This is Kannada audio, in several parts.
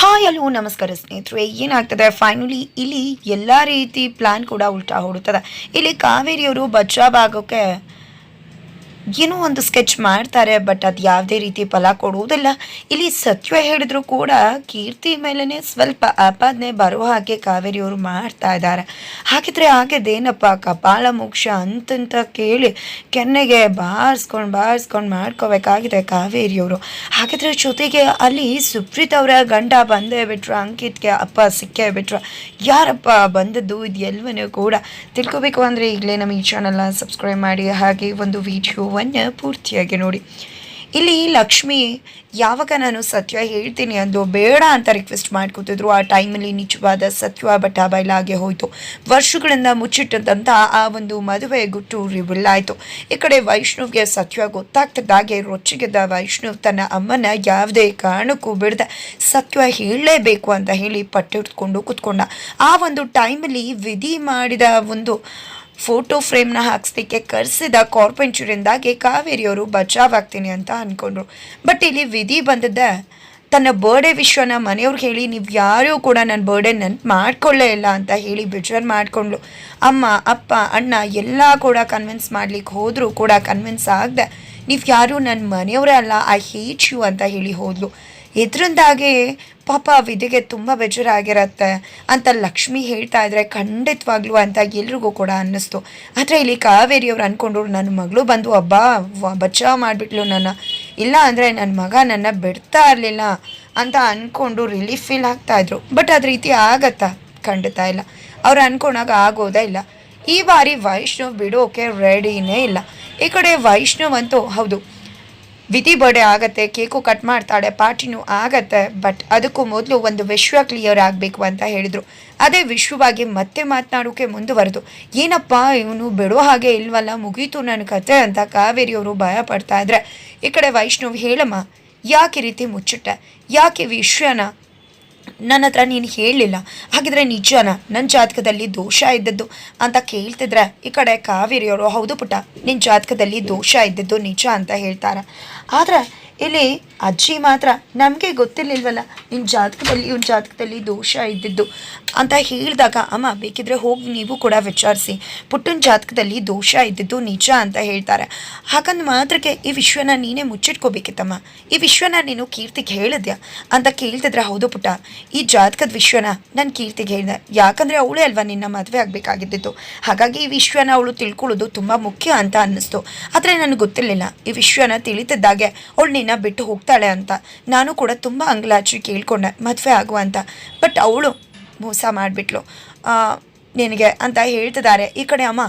ಹಾಯ್ ಹಲೋ ನಮಸ್ಕಾರ ಸ್ನೇಹಿತರೆ, ಏನಾಗ್ತದೆ? ಫೈನಲಿ ಇಲ್ಲಿ ಎಲ್ಲ ರೀತಿ ಪ್ಲಾನ್ ಕೂಡ ಉಲ್ಟಾ ಹೊಡುತ್ತದೆ ಇಲ್ಲಿ ಕಾವೇರಿಯವರು ಬಚಾವ್ ಆಗೋಕ್ಕೆ ಏನೋ ಒಂದು ಸ್ಕೆಚ್ ಮಾಡ್ತಾರೆ ಬಟ್ ಅದು ಯಾವುದೇ ರೀತಿ ಫಲ ಕೊಡುವುದಿಲ್ಲ. ಇಲ್ಲಿ ಸತ್ಯ ಹೇಳಿದ್ರು ಕೂಡ ಕೀರ್ತಿ ಮೇಲೇ ಸ್ವಲ್ಪ ಆಪಾದನೆ ಬರುವ ಹಾಗೆ ಕಾವೇರಿಯವರು ಮಾಡ್ತಾ ಇದ್ದಾರೆ. ಹಾಗಿದ್ರೆ ಆಗದೇನಪ್ಪ ಕಪಾಳ ಮೋಕ್ಷ ಅಂತಂತ ಕೇಳಿ ಕೆನ್ನೆಗೆ ಬಾರಿಸ್ಕೊಂಡು ಬಾರಿಸ್ಕೊಂಡು ಮಾಡ್ಕೋಬೇಕಾಗಿದೆ ಕಾವೇರಿಯವರು ಹಾಗಿದ್ರೆ ಜೊತೆಗೆ ಅಲ್ಲಿ ಸುಪ್ರೀತ್ ಅವರ ಗಂಡ ಬಂದೇ ಬಿಟ್ರು, ಅಂಕಿತ್ಗೆ ಅಪ್ಪ ಸಿಕ್ಕೇ ಬಿಟ್ರು. ಯಾರಪ್ಪ ಬಂದದ್ದು ಇದು ಎಲ್ಲವನ್ನೂ ಕೂಡ ತಿಳ್ಕೊಬೇಕು ಅಂದರೆ ಈಗಲೇ ನಮ್ಮ ಈ ಚಾನಲ್ನ ಸಬ್ಸ್ಕ್ರೈಬ್ ಮಾಡಿ, ಹಾಗೆ ಒಂದು ವಿಡಿಯೋವನ್ನು ಪೂರ್ತಿಯಾಗಿ ನೋಡಿ. ಇಲ್ಲಿ ಲಕ್ಷ್ಮಿ, ಯಾವಾಗ ನಾನು ಸತ್ಯ ಹೇಳ್ತೀನಿ ಅಂದು ಬೇಡ ಅಂತ ರಿಕ್ವೆಸ್ಟ್ ಮಾಡ್ಕೊತಿದ್ರು. ಆ ಟೈಮಲ್ಲಿ ನಿಜವಾದ ಸತ್ಯ ಬಟ್ಟ ಬಯಲಾಗೆ ಹೋಯಿತು. ವರ್ಷಗಳಿಂದ ಮುಚ್ಚಿಟ್ಟಂತ ಆ ಒಂದು ಮದುವೆ ಗುಟ್ಟು ರಿವಿಲ್ ಆಯಿತು. ಈ ಕಡೆ ವೈಷ್ಣವ್ಗೆ ಸತ್ಯ ಗೊತ್ತಾಗ್ತದಾಗೆ ರೊಚ್ಚಿಗೆದ್ದ ವೈಷ್ಣವ್ ತನ್ನ ಅಮ್ಮನ ಯಾವುದೇ ಕಾರಣಕ್ಕೂ ಬಿಡದೆ ಸತ್ಯ ಹೇಳಲೇಬೇಕು ಅಂತ ಹೇಳಿ ಪಟ್ಟಿಡ್ಕೊಂಡು ಕೂತ್ಕೊಂಡ. ಆ ಒಂದು ಟೈಮಲ್ಲಿ ವಿಧಿ ಮಾಡಿದ ಒಂದು ಫೋಟೋ ಫ್ರೇಮ್ನ ಹಾಕ್ಸ್ಲಿಕ್ಕೆ ಕರೆಸಿದ ಕಾರ್ಪೆಂಚರಿಂದಾಗಿ ಕಾವೇರಿಯವರು ಬಚಾವ್ ಆಗ್ತೀನಿ ಅಂತ ಅಂದ್ಕೊಂಡ್ರು ಬಟ್ ಇಲ್ಲಿ ವಿಧಿ ಬಂದದ್ದೆ ತನ್ನ ಬರ್ಡೇ ವಿಶ್ವನ ಮನೆಯವ್ರಿಗೆ ಹೇಳಿ, ನೀವು ಯಾರೂ ಕೂಡ ನನ್ನ ಬರ್ಡೇ ನೆನ್ಪು ಮಾಡ್ಕೊಳ್ಳೇ ಇಲ್ಲ ಅಂತ ಹೇಳಿ ಬೇಜಾರು ಮಾಡಿಕೊಂಡ್ಳು. ಅಮ್ಮ, ಅಪ್ಪ, ಅಣ್ಣ ಎಲ್ಲ ಕೂಡ ಕನ್ವಿನ್ಸ್ ಮಾಡ್ಲಿಕ್ಕೆ ಹೋದರೂ ಕೂಡ ಕನ್ವಿನ್ಸ್ ಆಗದೆ, ನೀವು ಯಾರೂ ನನ್ನ ಮನೆಯವರೇ ಅಲ್ಲ ಐ ಹೇಟ್ ಯು ಅಂತ ಹೇಳಿ ಹೋದ್ಲು. ಇದರಿಂದಾಗಿ ಪಾಪ ವಿಧಿಗೆ ತುಂಬ ಬೇಜಾರಾಗಿರತ್ತೆ ಅಂತ ಲಕ್ಷ್ಮಿ ಹೇಳ್ತಾ ಇದ್ರೆ ಖಂಡಿತವಾಗ್ಲೂ ಅಂತ ಎಲ್ರಿಗೂ ಕೂಡ ಅನ್ನಿಸ್ತು. ಆದರೆ ಇಲ್ಲಿ ಕಾವೇರಿಯವ್ರು ಅಂದ್ಕೊಂಡ್ರು ನನ್ನ ಮಗಳು ಬಂದು ಹಬ್ಬ ಬಚಾವ್ ಮಾಡಿಬಿಟ್ಲು ನನ್ನ. ಇಲ್ಲ ಅಂದರೆ ನನ್ನ ಮಗ ನನ್ನ ಬಿಡ್ತಾ ಇರಲಿಲ್ಲ ಅಂತ ಅಂದ್ಕೊಂಡು ರಿಲೀಫ್ ಫೀಲ್ ಆಗ್ತಾ ಇದ್ರು. ಬಟ್ ಅದ ರೀತಿ ಆಗತ್ತಾ? ಖಂಡಿತ ಇಲ್ಲ. ಅವ್ರು ಅನ್ಕೊಂಡಾಗ ಆಗೋದೇ ಇಲ್ಲ. ಈ ಬಾರಿ ವೈಷ್ಣವ್ ಬಿಡೋಕೆ ರೆಡಿನೇ ಇಲ್ಲ. ಈ ಕಡೆ ವೈಷ್ಣವ್ ಅಂತೂ ಹೌದು ವಿಧಿ ಬರ್ಡೇ ಆಗತ್ತೆ, ಕೇಕು ಕಟ್ ಮಾಡ್ತಾಳೆ, ಪಾರ್ಟಿನೂ ಆಗತ್ತೆ ಬಟ್ ಅದಕ್ಕೂ ಮೊದಲು ಒಂದು ವಿಶ್ವ ಕ್ಲಿಯರ್ ಆಗಬೇಕು ಅಂತ ಹೇಳಿದರು. ಅದೇ ವಿಶ್ವವಾಗಿ ಮತ್ತೆ ಮಾತನಾಡೋಕೆ ಮುಂದುವರೆದು. ಏನಪ್ಪ, ಇವನು ಬಿಡೋ ಹಾಗೆ ಇಲ್ವಲ್ಲ, ಮುಗೀತು ನನ್ನ ಕತೆ ಅಂತ ಕಾವೇರಿಯವರು ಭಯ ಪಡ್ತಾ ಇದ್ರೆ. ಈ ಕಡೆ ವೈಷ್ಣವ್, ಹೇಳಮ್ಮ, ಯಾಕೆ ರೀತಿ ಮುಚ್ಚಿಟ್ಟೆ? ಯಾಕೆ ವಿಶ್ವನ ನನ್ನ ಹತ್ರ ನೀನು ಹೇಳಲಿಲ್ಲ ಹಾಗಿದ್ರೆ ನಿಜಾನ? ನನ್ನ ಜಾತಕದಲ್ಲಿ ದೋಷ ಇದ್ದದ್ದು ಅಂತ ಕೇಳ್ತಿದ್ರೆ ಈ ಕಡೆ ಕಾವೇರಿಯವರು, ಹೌದು ಪುಟ್ಟ ನಿನ್ನ ಜಾತಕದಲ್ಲಿ ದೋಷ ಇದ್ದದ್ದು ನಿಜ ಅಂತ ಹೇಳ್ತಾರೆ. ಆದರೆ ಇಲ್ಲಿ ಅಜ್ಜಿ ಮಾತ್ರ ನಮಗೆ ಗೊತ್ತಿರ್ಲಿಲ್ವಲ್ಲ ನಿನ್ನ ಜಾತಕದಲ್ಲಿ, ಇವ್ನ ಜಾತಕದಲ್ಲಿ ದೋಷ ಇದ್ದಿದ್ದು ಅಂತ ಹೇಳಿದಾಗ, ಅಮ್ಮ, ಬೇಕಿದ್ರೆ ಹೋಗಿ ನೀವು ಕೂಡ ವಿಚಾರಿಸಿ. ಪುಟ್ಟನ ಜಾತಕದಲ್ಲಿ ದೋಷ ಇದ್ದಿದ್ದು ನಿಜ ಅಂತ ಹೇಳ್ತಾರೆ. ಹಾಗಂದು ಮಾತ್ರಕ್ಕೆ ಈ ವಿಶ್ವನ ನೀನೇ ಮುಚ್ಚಿಟ್ಕೋಬೇಕಿತ್ತಮ್ಮ. ಈ ವಿಶ್ವನ ನೀನು ಕೀರ್ತಿಗೆ ಹೇಳಿದ್ಯಾ? ಅಂತ ಕೇಳ್ತಿದ್ರೆ, ಹೌದು ಪುಟ್ಟ. ಈ ಜಾತಕದ ವಿಶ್ವನ ನಾನು ಕೀರ್ತಿಗೆ ಹೇಳಿದೆ. ಯಾಕಂದರೆ ಅವಳೇ ಅಲ್ವಾ ನಿನ್ನ ಮದುವೆ ಆಗಬೇಕಾಗಿದ್ದಿತ್ತು ಹಾಗಾಗಿ ಈ ವಿಶ್ವನ ಅವಳು ತಿಳ್ಕೊಳ್ಳೋದು ತುಂಬ ಮುಖ್ಯ ಅಂತ ಅನ್ನಿಸ್ತು. ಆದರೆ ನನಗೆ ಗೊತ್ತಿರಲಿಲ್ಲ. ಈ ವಿಶ್ವನ ತಿಳಿತಿದ್ದಾಗೆ ಅವಳು ನಿನ್ನ ಬಿಟ್ಟು ಹೋಗ್ತಾಳೆ ಅಂತ. ನಾನು ಕೂಡ ತುಂಬ ಅಂಗ್ಲಾಚಿ ಕೇಳ್ಕೊಂಡೆ, ಮದುವೆ ಆಗುವ ಅಂತ. ಬಟ್ ಅವಳು ಮೋಸ ಮಾಡಿಬಿಟ್ಲು. ನಿನಗೆ ಅಂತ ಹೇಳ್ತಿದ್ದಾರೆ. ಈ ಕಡೆ ಅಮ್ಮ,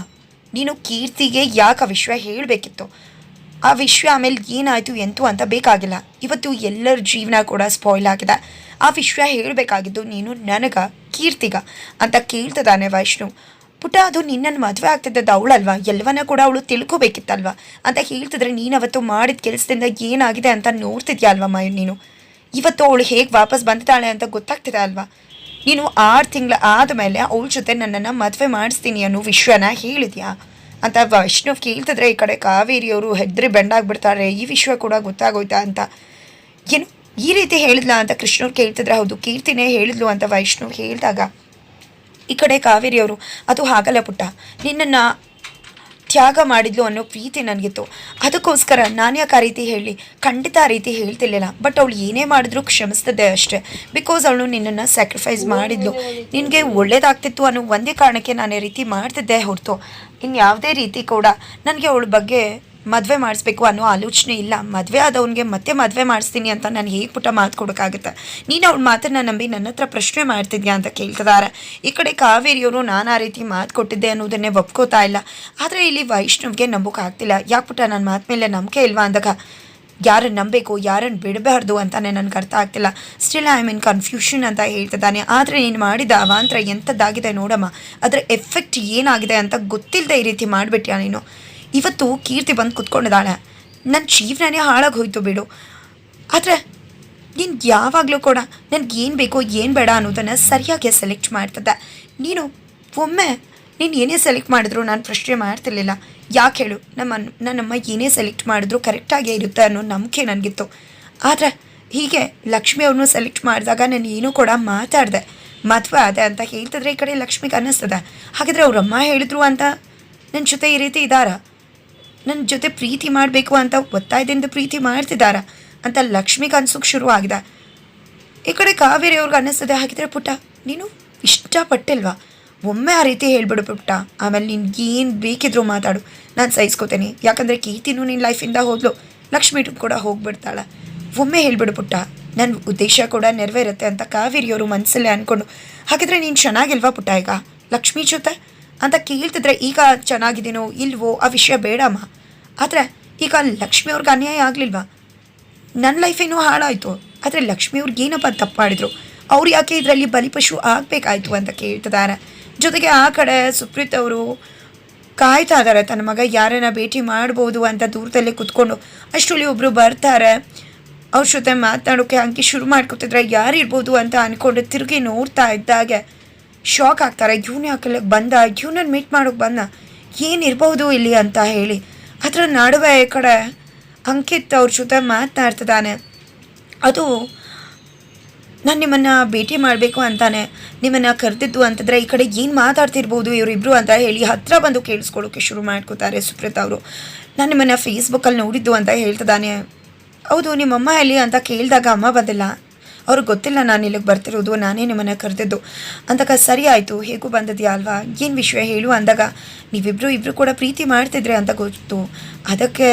ನೀನು ಕೀರ್ತಿಗೆ ಯಾಕೆ ಆ ವಿಶ್ವ ಹೇಳಬೇಕಿತ್ತು? ಆ ವಿಷಯ ಆಮೇಲೆ ಏನಾಯಿತು, ಎಂತು ಅಂತ ಬೇಕಾಗಿಲ್ಲ. ಇವತ್ತು ಎಲ್ಲರ ಜೀವನ ಕೂಡ ಸ್ಪಾಯ್ಲ್ ಆಗಿದೆ. ಆ ವಿಷಯ ಹೇಳಬೇಕಾಗಿದ್ದು ನೀನು ನನಗ, ಕೀರ್ತಿಗ ಅಂತ ಕೇಳ್ತಿದ್ದಾನೆ ವೈಷ್ಣವ್ ಪುಟ್ಟ ಅದು ನಿನ್ನನ್ನು ಮದುವೆ ಆಗ್ತಿದ್ದದ್ದು ಅವಳಲ್ವಾ? ಎಲ್ಲವನ್ನ ಕೂಡ ಅವಳು ತಿಳ್ಕೊಬೇಕಿತ್ತಲ್ವಾ? ಅಂತ ಹೇಳ್ತಿದ್ರೆ ನೀನು ಅವತ್ತು ಮಾಡಿದ ಕೆಲಸದಿಂದ ಏನಾಗಿದೆ ಅಂತ ನೋಡ್ತಿದ್ಯಾ ಅಲ್ವಾ ಮಯೂರ್ ನೀನು? ಇವತ್ತು ಅವಳು ಹೇಗೆ ವಾಪಸ್ ಬಂದಿದ್ದಾಳೆ ಅಂತ ಗೊತ್ತಾಗ್ತಿದೆ ಅಲ್ವಾ? ನೀನು ಆರು ತಿಂಗಳ ಆದಮೇಲೆ ಅವಳ ಜೊತೆ ನನ್ನನ್ನು ಮದುವೆ ಮಾಡಿಸ್ತೀನಿ ಅನ್ನೋ ವಿಶ್ವನ ಹೇಳಿದ್ಯಾ? ಅಂತ ವೈಷ್ಣವ್ ಕೇಳ್ತಿದ್ರೆ ಈ ಕಡೆ ಕಾವೇರಿಯವರು ಹೆದ್ರಿ ಬೆಂಡಾಗ್ಬಿಡ್ತಾರೆ. ಈ ವಿಶ್ವ ಕೂಡ ಗೊತ್ತಾಗೋಯ್ತಾ ಅಂತ. ಏನು? ಈ ರೀತಿ ಹೇಳಿದ್ಲಾ ಅಂತ ಕೃಷ್ಣವ್ರು ಕೇಳ್ತಿದ್ರೆ ಹೌದು. ಕೀರ್ತಿನೇ ಹೇಳಿದ್ಲು ಅಂತ ವೈಷ್ಣವ್ ಹೇಳಿದಾಗ ಈ ಕಡೆ ಕಾವೇರಿಯವರು ಅದು ಹಾಗಲ್ಲ ಪುಟ್ಟ. ನಿನ್ನನ್ನು ತ್ಯಾಗ ಮಾಡಿದ್ಲು ಅನ್ನೋ ಪ್ರೀತಿ ನನಗಿತ್ತು. ಅದಕ್ಕೋಸ್ಕರ ನಾನು ಯಾಕೆ ಆ ರೀತಿ ಹೇಳಿ? ಖಂಡಿತ ಆ ರೀತಿ ಹೇಳ್ತಿರ್ಲಿಲ್ಲ. ಬಟ್ ಅವಳು ಏನೇ ಮಾಡಿದ್ರು ಕ್ಷಮಿಸ್ತದೆ ಅಷ್ಟೇ. ಬಿಕಾಸ್ ಅವಳು ನಿನ್ನನ್ನು ಸ್ಯಾಕ್ರಿಫೈಸ್ ಮಾಡಿದ್ಲು. ನಿನಗೆ ಒಳ್ಳೇದಾಗ್ತಿತ್ತು ಅನ್ನೋ ಒಂದೇ ಕಾರಣಕ್ಕೆ ನಾನು ಈ ರೀತಿ ಮಾಡ್ತಿದ್ದೆ ಹೊರತು. ಇನ್ಯಾವುದೇ ರೀತಿ ಕೂಡ ನನಗೆ ಅವಳ ಬಗ್ಗೆ ಮದುವೆ ಮಾಡಿಸ್ಬೇಕು ಅನ್ನೋ ಆಲೋಚನೆ ಇಲ್ಲ. ಮದುವೆ ಆದವನಿಗೆ ಮತ್ತೆ ಮದುವೆ ಮಾಡಿಸ್ತೀನಿ ಅಂತ ನಾನು ಹೇಗೆ ಪುಟ ಮಾತು ಕೊಡೋಕ್ಕಾಗುತ್ತೆ? ನೀನು ಅವ್ಳ ಮಾತನ್ನು ನಂಬಿ ನನ್ನ ಹತ್ರ ಪ್ರಶ್ನೆ ಮಾಡ್ತಿದ್ಯಾ ಅಂತ ಕೇಳ್ತಿದ್ದಾರೆ ಈ ಕಡೆ ಕಾವೇರಿಯವರು ನಾನು ಆ ರೀತಿ ಮಾತು ಕೊಟ್ಟಿದ್ದೆ ಅನ್ನೋದನ್ನೇ ಒಪ್ಕೋತಾ ಇಲ್ಲ. ಆದರೆ ಇಲ್ಲಿ ವೈಷ್ಣವ್ಗೆ ನಂಬೋಕ್ಕಾಗ್ತಿಲ್ಲ ಯಾಕೆ ಪುಟ ನನ್ನ ಮಾತು ಮೇಲೆ ನಂಬಿಕೆ ಇಲ್ವಾ ಅಂದಾಗ? ಯಾರನ್ನು ನಂಬಬೇಕು ಯಾರನ್ನು ಬಿಡಬಾರ್ದು ಅಂತಲೇ ನನಗೆ ಅರ್ಥ ಆಗ್ತಿಲ್ಲ. ಸ್ಟಿಲ್ ಐ ಮೀನ್ ಕನ್ಫ್ಯೂಷನ್ ಅಂತ ಹೇಳ್ತಿದ್ದಾನೆ. ಆದರೆ ನೀನು ಮಾಡಿದ ಅವಾಂತರ ಎಂಥದ್ದಾಗಿದೆ ನೋಡಮ್ಮ. ಅದರ ಎಫೆಕ್ಟ್ ಏನಾಗಿದೆ ಅಂತ ಗೊತ್ತಿಲ್ಲದೆ ಈ ರೀತಿ ಮಾಡಿಬಿಟ್ಯಾ ನೀನು? ಇವತ್ತು ಕೀರ್ತಿ ಬಂದು ಕುತ್ಕೊಂಡಿದ್ದಾಳೆ. ನನ್ನ ಜೀವನನೇ ಹಾಳಾಗಿ ಹೋಯ್ತು ಬಿಡು. ಆದರೆ ನೀನು ಯಾವಾಗಲೂ ಕೂಡ ನನಗೆ ಏನು ಬೇಕೋ ಏನು ಬೇಡ ಅನ್ನೋದನ್ನು ಸರಿಯಾಗಿ ಸೆಲೆಕ್ಟ್ ಮಾಡ್ತದೆ ನೀನು ಒಮ್ಮೆ ನೀನು ಏನೇ ಸೆಲೆಕ್ಟ್ ಮಾಡಿದ್ರು ನಾನು ಪ್ರಶ್ನೆ ಮಾಡ್ತಿರ್ಲಿಲ್ಲ. ಯಾಕೆ ಹೇಳು? ನಮ್ಮ ನನ್ನಮ್ಮ ಏನೇ ಸೆಲೆಕ್ಟ್ ಮಾಡಿದ್ರು ಕರೆಕ್ಟಾಗೇ ಇರುತ್ತೆ ಅನ್ನೋ ನಂಬಿಕೆ ನನಗಿತ್ತು. ಆದರೆ ಹೀಗೆ ಲಕ್ಷ್ಮಿ ಅವ್ರನ್ನೂ ಸೆಲೆಕ್ಟ್ ಮಾಡಿದಾಗ ನಾನು ಏನೂ ಕೂಡ ಮಾತಾಡಿದೆ. ಮದುವೆ ಅದೇ ಅಂತ ಹೇಳ್ತಿದ್ರೆ ಈ ಕಡೆ ಲಕ್ಷ್ಮಿಗೆ ಅನ್ನಿಸ್ತದೆ. ಹಾಗಿದ್ರೆ ಅವ್ರಮ್ಮ ಹೇಳಿದ್ರು ಅಂತ ನನ್ನ ಜೊತೆ ಈ ರೀತಿ ಇದ್ದಾರ? ನನ್ನ ಜೊತೆ ಪ್ರೀತಿ ಮಾಡಬೇಕು ಅಂತ ಒತ್ತಾಯದಿಂದ ಪ್ರೀತಿ ಮಾಡ್ತಿದ್ದಾರ ಅಂತ ಲಕ್ಷ್ಮಿಗೆ ಅನ್ಸೋಕೆ ಶುರು ಆಗಿದೆ ಈ ಕಡೆ ಕಾವೇರಿ ಅವ್ರಿಗೆ ಅನ್ನಿಸ್ತದೆ ಹಾಗಿದ್ರೆ ಪುಟ್ಟ, ನೀನು ಇಷ್ಟಪಟ್ಟಿಲ್ವಾ? ಒಮ್ಮೆ ಆ ರೀತಿ ಹೇಳ್ಬಿಡು ಪುಟ್ಟ. ಆಮೇಲೆ ನಿನ್ಗೆ ಏನು ಬೇಕಿದ್ರು ಮಾತಾಡು. ನಾನು ಸಹಿಸ್ಕೋತೇನೆ. ಯಾಕಂದರೆ ಕೀರ್ತಿನೂ ನಿನ್ನ ಲೈಫಿಂದ ಹೋದ್ಲು. ಲಕ್ಷ್ಮಿ ಕೂಡ ಹೋಗ್ಬಿಡ್ತಾಳೆ. ಒಮ್ಮೆ ಹೇಳ್ಬಿಡು ಪುಟ್ಟ. ನನ್ನ ಉದ್ದೇಶ ಕೂಡ ನೆರವೇರುತ್ತೆ ಅಂತ ಕಾವೇರಿಯವರು ಮನಸ್ಸಲ್ಲೇ ಅಂದ್ಕೊಂಡು ಹಾಗಿದ್ರೆ ನೀನು ಚೆನ್ನಾಗಿಲ್ವಾ ಪುಟ್ಟ ಈಗ? ಲಕ್ಷ್ಮಿ ಜೊತೆ? ಅಂತ ಕೇಳ್ತಿದ್ರೆ ಈಗ ಚೆನ್ನಾಗಿದ್ದೀನೋ ಇಲ್ವೋ ಆ ವಿಷಯ ಬೇಡಮ್ಮ. ಆದರೆ ಈಗ ಲಕ್ಷ್ಮಿ ಅವ್ರಿಗೆ ಅನ್ಯಾಯ ಆಗಲಿಲ್ವಾ? ನನ್ನ ಲೈಫೇನು ಹಾಳಾಯಿತು. ಆದರೆ ಲಕ್ಷ್ಮಿ ಅವ್ರಿಗೆ ಏನಪ್ಪ ತಪ್ಪು ಮಾಡಿದ್ರು? ಅವ್ರು ಯಾಕೆ ಇದರಲ್ಲಿ ಬಲಿಪಶು ಆಗಬೇಕಾಯ್ತು ಅಂತ ಕೇಳ್ತಿದ್ದಾರೆ ಜೊತೆಗೆ ಆ ಕಡೆ ಸುಪ್ರೀತ್ ಅವರು ಕಾಯ್ತಾ ಇದ್ದಾರೆ ತನ್ನ ಮಗ ಯಾರನ್ನ ಭೇಟಿ ಮಾಡ್ಬೋದು ಅಂತ ದೂರದಲ್ಲೇ ಕುತ್ಕೊಂಡು. ಅಷ್ಟರಲ್ಲಿ ಒಬ್ಬರು ಬರ್ತಾರೆ. ಅವ್ರ ಜೊತೆ ಮಾತಾಡೋಕ್ಕೆ ಅಂಕಿ ಶುರು ಮಾಡ್ಕೊತಿದ್ರೆ ಯಾರು ಇರ್ಬೋದು ಅಂತ ಅಂದ್ಕೊಂಡು ತಿರುಗಿ ನೋಡ್ತಾ ಇದ್ದಾಗೆ. ಶಾಕ್ ಆಗ್ತಾರೆ. ಇವನು ಯಾಕೆ ಬಂದ? ಇವನನ್ನು ಮೀಟ್ ಮಾಡೋಕೆ ಬಂದ? ಏನಿರ್ಬೋದು ಇಲ್ಲಿ ಅಂತ ಹೇಳಿ. ಅದರ ನಡುವೆ ಈ ಕಡೆ ಅಂಕಿತ್ ಅವ್ರ ಜೊತೆ ಮಾತನಾಡ್ತಿದ್ದಾನೆ ಅದು ನಾನು ನಿಮ್ಮನ್ನು ಭೇಟಿ ಮಾಡಬೇಕು ಅಂತಾನೆ. ನಿಮ್ಮನ್ನು ಕರೆದಿದ್ದು ಅಂತಂದರೆ ಈ ಕಡೆ ಏನು ಮಾತಾಡ್ತಿರ್ಬೋದು ಇವರಿಬ್ಬರು ಅಂತ ಹೇಳಿ ಹತ್ತಿರ ಬಂದು ಕೇಳಿಸ್ಕೊಳ್ಳೋಕೆ ಶುರು ಮಾಡ್ಕೋತಾರೆ ಸುಪ್ರೀತ್ ಅವರು. ನಾನು ನಿಮ್ಮನ್ನು ಫೇಸ್ಬುಕ್ಕಲ್ಲಿ ನೋಡಿದ್ದು ಅಂತ ಹೇಳ್ತಿದ್ದಾನೆ ಹೌದು, ನಿಮ್ಮಮ್ಮ ಎಲ್ಲಿ ಅಂತ ಕೇಳಿದಾಗ ಅಮ್ಮ ಬಂದಿಲ್ಲ. ಅವ್ರಿಗೆ ಗೊತ್ತಿಲ್ಲ ನಾನು ಇಲ್ಲಿಗೆ ಬರ್ತಿರೋದು, ನಾನೇ ನಿಮ್ಮನ್ನು ಕರೆದಿದ್ದು. ಅಂದಾಗ ಸರಿ ಆಯಿತು, ಹೇಗೂ ಬಂದಿದೆಯಾ ಅಲ್ವಾ? ಏನು ವಿಷಯ ಹೇಳು ಅಂದಾಗ ನೀವಿಬ್ಬರು ಇಬ್ಬರು ಕೂಡ ಪ್ರೀತಿ ಮಾಡ್ತಿದ್ರೆ ಅಂತ ಗೊತ್ತು. ಅದಕ್ಕೆ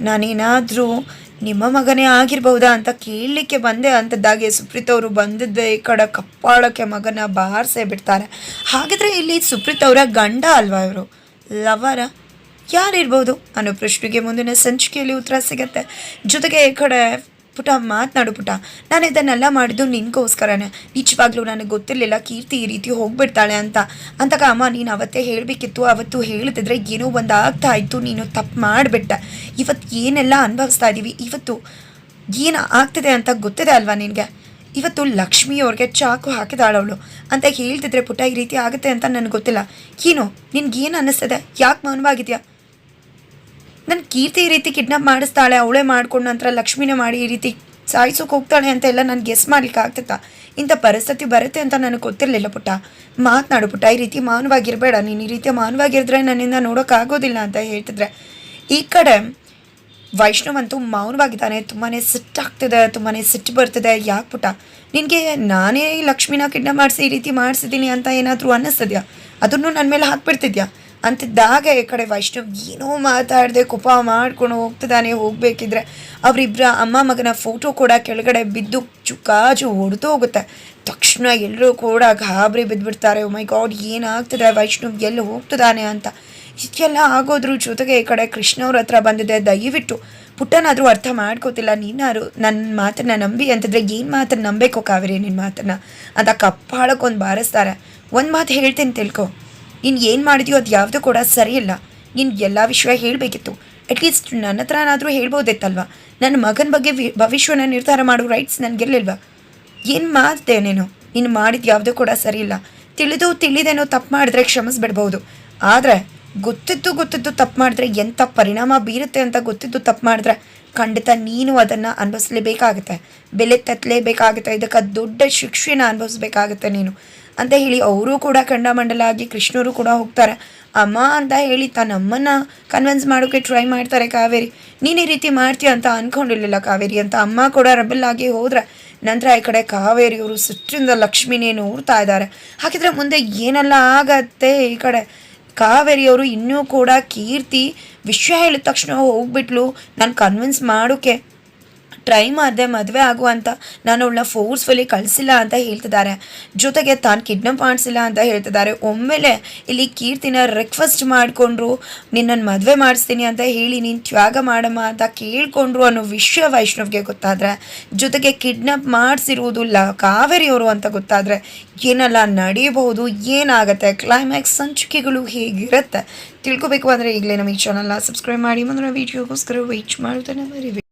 ನಾನೇನಾದರೂ ನಿಮ್ಮ ಮಗನೇ ಆಗಿರ್ಬಹುದಾ ಅಂತ ಕೇಳಲಿಕ್ಕೆ ಬಂದೆ ಅಂತದ್ದಾಗೆ ಸುಪ್ರೀತ್ ಅವರು ಬಂದಿದ್ದೆ ಈ ಕಡೆ ಕಪ್ಪಾಳಕ್ಕೆ ಮಗನ ಬಾರಿಸೇ ಬಿಡ್ತಾರೆ. ಹಾಗಿದ್ರೆ ಇಲ್ಲಿ ಸುಪ್ರೀತ್ ಅವರ ಗಂಡ ಅಲ್ವಾ ಇವರು? ಲವರ? ಯಾರಿರ್ಬೋದು? ಅನ್ನೋ ಪ್ರಶ್ನೆಗೆ ಮುಂದಿನ ಸಂಚಿಕೆಯಲ್ಲಿ ಉತ್ತರ ಸಿಗತ್ತೆ. ಜೊತೆಗೆ ಈ ಕಡೆ ಪುಟ, ಮಾತನಾಡು ಪುಟ. ನಾನು ಇದನ್ನೆಲ್ಲ ಮಾಡಿದ್ದು ನಿನಗೋಸ್ಕರನೇ. ನಿಜವಾಗ್ಲೂ ನನಗೆ ಗೊತ್ತಿರಲಿಲ್ಲ ಕೀರ್ತಿ ಈ ರೀತಿ ಹೋಗ್ಬಿಡ್ತಾಳೆ ಅಂತ. ಅಂತ ಅಮ್ಮ ನೀನು ಅವತ್ತೇ ಹೇಳಬೇಕಿತ್ತು, ಅವತ್ತು ಹೇಳ್ತಿದ್ರೆ ಏನೋ ಒಂದು ಆಗ್ತಾ ಇತ್ತು, ನೀನು ತಪ್ಪು ಮಾಡಿಬಿಟ್ಟ. ಇವತ್ತು ಏನೆಲ್ಲ ಅನುಭವಿಸ್ತಾ ಇದ್ದೀವಿ ಇವತ್ತು ಏನು ಆಗ್ತಿದೆ ಅಂತ ಗೊತ್ತಿದೆ ಅಲ್ವಾ ನಿನಗೆ? ಇವತ್ತು ಲಕ್ಷ್ಮಿಯವ್ರಿಗೆ ಚಾಕು ಹಾಕಿದಾಳವಳು. ಅಂತ ಹೇಳ್ತಿದ್ರೆ ಪುಟ ಈ ರೀತಿ ಆಗುತ್ತೆ ಅಂತ ನನಗೆ ಗೊತ್ತಿಲ್ಲ. ಏನು, ನಿನ್ಗೇನು ಅನ್ನಿಸ್ತದೆ? ಯಾಕೆ ಮೌನವಾಗಿದೆಯಾ? ನನ್ನ ಕೀರ್ತಿ ಈ ರೀತಿ ಕಿಡ್ನಾಪ್ ಮಾಡಿಸ್ತಾಳೆ, ಅವಳೇ ಮಾಡ್ಕೊಂಡು ನಂತರ ಲಕ್ಷ್ಮಿನೇ ಮಾಡಿ ಈ ರೀತಿ ಸಾಯಿಸೋಕೆ ಹೋಗ್ತಾಳೆ ಅಂತ ಎಲ್ಲ ನಾನು ಗೆಸ್ ಮಾಡ್ಲಿಕ್ಕೆ ಆಗ್ತಿತ್ತಾ ಇಂಥ ಪರಿಸ್ಥಿತಿ ಬರುತ್ತೆ ಅಂತ ನನಗೆ ಗೊತ್ತಿರಲಿಲ್ಲ ಪುಟ್ಟ. ಮಾತನಾಡು ಪುಟ್ಟ, ಈ ರೀತಿ ಮಾನವಾಗಿರಬೇಡ. ನೀನು ಈ ರೀತಿ ಮಾನವಾಗಿರಿದ್ರೆ ನನ್ನಿಂದ ನೋಡೋಕ್ಕಾಗೋದಿಲ್ಲ ಅಂತ ಹೇಳ್ತಿದ್ರೆ. ಈ ಕಡೆ ವೈಷ್ಣವಂತೂ ಮೌನವಾಗಿದ್ದಾನೆ. ತುಂಬಾ ಸಿಟ್ಟಾಗ್ತಿದೆ ತುಂಬಾ ಸಿಟ್ಟು ಬರ್ತಿದೆ. ಯಾಕೆ ಪುಟ್ಟ? ನಿನಗೆ ನಾನೇ ಲಕ್ಷ್ಮಿನ ಕಿಡ್ನಾಪ್ ಮಾಡಿಸಿ ಈ ರೀತಿ ಮಾಡಿಸಿದ್ದೀನಿ ಅಂತ ಏನಾದರೂ ಅನ್ನಿಸ್ತದ್ಯಾ? ಅದನ್ನು ನನ್ನ ಮೇಲೆ ಹಾಕ್ಬಿಡ್ತಿದ್ಯಾ? ಅಂತಿದ್ದಾಗ ಈ ಕಡೆ ವೈಷ್ಣವ್ ಏನೋ ಮಾತಾಡದೆ, ಕೋಪ ಮಾಡ್ಕೊಂಡು ಹೋಗ್ತಿದ್ದಾನೆ, ಹೋಗಬೇಕಿದ್ರೆ ಅವರಿಬ್ಬರ ಅಮ್ಮ ಮಗನ ಫೋಟೋ ಕೂಡ ಕೆಳಗಡೆ ಬಿದ್ದು ಚುಕ್ಕಾಜು ಹೊಡೆದು ಹೋಗುತ್ತೆ. ತಕ್ಷಣ ಎಲ್ಲರೂ ಕೂಡ ಗಾಬರಿ ಬಿದ್ದುಬಿಡ್ತಾರೆ ಮೈ ಗಾಡ್ ಏನಾಗ್ತದೆ? ವೈಷ್ಣವ್ ಎಲ್ಲಿ ಹೋಗ್ತಿದ್ದಾನೆ ಅಂತ. ಇದೆಲ್ಲ ಆಗೋದ್ರ ಜೊತೆಗೆ ಈ ಕಡೆ ಕೃಷ್ಣವ್ರ ಹತ್ರ ಬಂದಿದೆ. ದಯವಿಟ್ಟು ಪುಟ್ಟನಾದರೂ ಅರ್ಥ ಮಾಡ್ಕೋತಿಲ್ಲ. ನೀನಾರು ನನ್ನ ಮಾತನ್ನ ನಂಬಿ ಅಂತಂದರೆ ಏನು ಮಾತನ್ನ ನಂಬೇಕು ಕಾವೇರಿ ನಿನ್ನ ಮಾತನ್ನು? ಅಂತ ಕಪ್ಪಾಳಕ್ಕೊಂದು ಬಾರಿಸ್ತಾರೆ. ಒಂದು ಮಾತು ಹೇಳ್ತೀನಿ ತಿಳ್ಕೊ. ನೀನು ಏನು ಮಾಡಿದ್ಯೋ ಅದು ಯಾವುದೂ ಕೂಡ ಸರಿಯಿಲ್ಲ. ನೀನು ಎಲ್ಲ ವಿಷಯ ಹೇಳಬೇಕಿತ್ತು. ಅಟ್ಲೀಸ್ಟ್ ನನ್ನ ಹತ್ರನಾದರೂ ಹೇಳ್ಬೋದಿತ್ತಲ್ವ? ನನ್ನ ಮಗನ ಬಗ್ಗೆ ವಿ, ಭವಿಷ್ಯನ ನಿರ್ಧಾರ ಮಾಡೋ ರೈಟ್ಸ್ ನನಗಿರಲಿಲ್ವಾ ಏನು ಮಾಡಿದೆ ನೀನು? ನೀನು ಮಾಡಿದ ಯಾವುದೂ ಕೂಡ ಸರಿಯಿಲ್ಲ. ತಿಳಿದು ತಿಳಿದೇನೋ ತಪ್ಪು ಮಾಡಿದ್ರೆ ಕ್ಷಮಿಸ್ಬಿಡ್ಬೋದು. ಆದರೆ ಗೊತ್ತಿದ್ದು ಗೊತ್ತಿದ್ದು ತಪ್ಪು ಮಾಡಿದ್ರೆ ಎಂಥ ಪರಿಣಾಮ ಬೀರುತ್ತೆ ಅಂತ ಗೊತ್ತಿದ್ದು ತಪ್ಪು ಮಾಡಿದ್ರೆ ಖಂಡಿತ ನೀನು ಅದನ್ನು ಅನುಭವಿಸ್ಲೇಬೇಕಾಗುತ್ತೆ. ಬೆಲೆ ತತ್ತಲೇಬೇಕಾಗುತ್ತೆ ಇದಕ್ಕೆ ದೊಡ್ಡ ಶಿಕ್ಷೆನ ಅನುಭವಿಸ್ಬೇಕಾಗುತ್ತೆ ನೀನು. ಅಂತ ಹೇಳಿ ಅವರು ಕೂಡ ಖಂಡಮಂಡಲಾಗಿ ಕೃಷ್ಣರು ಕೂಡ ಹೋಗ್ತಾರೆ. ಅಮ್ಮ ಅಂತ ಹೇಳಿ ತನ್ನ ಅಮ್ಮನ ಕನ್ವಿನ್ಸ್ ಮಾಡೋಕ್ಕೆ ಟ್ರೈ ಮಾಡ್ತಾರೆ ಕಾವೇರಿ. ನೀನು ಈ ರೀತಿ ಮಾಡ್ತೀಯ ಅಂತ ಅಂದ್ಕೊಂಡಿರ್ಲಿಲ್ಲ ಕಾವೇರಿ ಅಂತ ಅಮ್ಮ ಕೂಡ ರಬಲ್ ಆಗಿ ಹೋದ್ರೆ ನಂತರ ಈ ಕಡೆ ಕಾವೇರಿಯವರು ಸುತ್ತಿಂದ ಲಕ್ಷ್ಮಿನೇ ನೋಡ್ತಾ ಇದ್ದಾರೆ. ಹಾಗಿದ್ರೆ ಮುಂದೆ ಏನೆಲ್ಲ ಆಗತ್ತೆ ಈ ಕಡೆ? ಕಾವೇರಿಯವರು ಇನ್ನೂ ಕೂಡ ಕೀರ್ತಿ ವಿಷಯ ಹೇಳಿದ ತಕ್ಷಣ ಹೋಗ್ಬಿಟ್ಲು. ನಾನು ಕನ್ವಿನ್ಸ್ ಮಾಡೋಕ್ಕೆ ಟ್ರೈ ಮಾಡಿದೆ ಮದುವೆ ಆಗುವಂತ ನಾನು ಅವಳನ್ನ ಫೋರ್ಸ್ಫುಲಿ ಕಳಿಸಿಲ್ಲ ಅಂತ ಹೇಳ್ತಿದ್ದಾರೆ. ಜೊತೆಗೆ ತಾನು ಕಿಡ್ನಪ್ ಮಾಡಿಸಿಲ್ಲ ಅಂತ ಹೇಳ್ತಿದ್ದಾರೆ. ಒಮ್ಮೆಲೆ ಇಲ್ಲಿ ಕೀರ್ತಿನ ರಿಕ್ವೆಸ್ಟ್ ಮಾಡಿಕೊಂಡ್ರು ನಿನ್ನನ್ನು ಮದುವೆ ಮಾಡಿಸ್ತೀನಿ ಅಂತ ಹೇಳಿ ನೀನು ತ್ಯಾಗ ಮಾಡಮ್ಮ ಅಂತ ಕೇಳಿಕೊಂಡ್ರು ಅನ್ನೋ ವಿಷಯ ವೈಷ್ಣವ್ಗೆ ಗೊತ್ತಾದರೆ. ಜೊತೆಗೆ ಕಿಡ್ನಪ್ ಮಾಡಿಸಿರುವುದು ಲ ಕಾವೇರಿಯವರು ಅಂತ ಗೊತ್ತಾದರೆ ಏನೆಲ್ಲ ನಡೆಯಬಹುದು ಏನಾಗುತ್ತೆ ಕ್ಲೈಮ್ಯಾಕ್ಸ್ ಸಂಚಿಕೆಗಳು ಹೇಗಿರುತ್ತೆ ತಿಳ್ಕೊಬೇಕು ಅಂದರೆ ಈಗಲೇ ನಮ್ಮ ಈ ಚಾನಲ್ನ ಸಬ್ಸ್ಕ್ರೈಬ್ ಮಾಡಿ. ಮುಂದಿನ ವೀಡಿಯೋಗೋಸ್ಕರ ವೆಯ್ಟ್ ಮಾಡ್ತಾನೆ ಮರಿ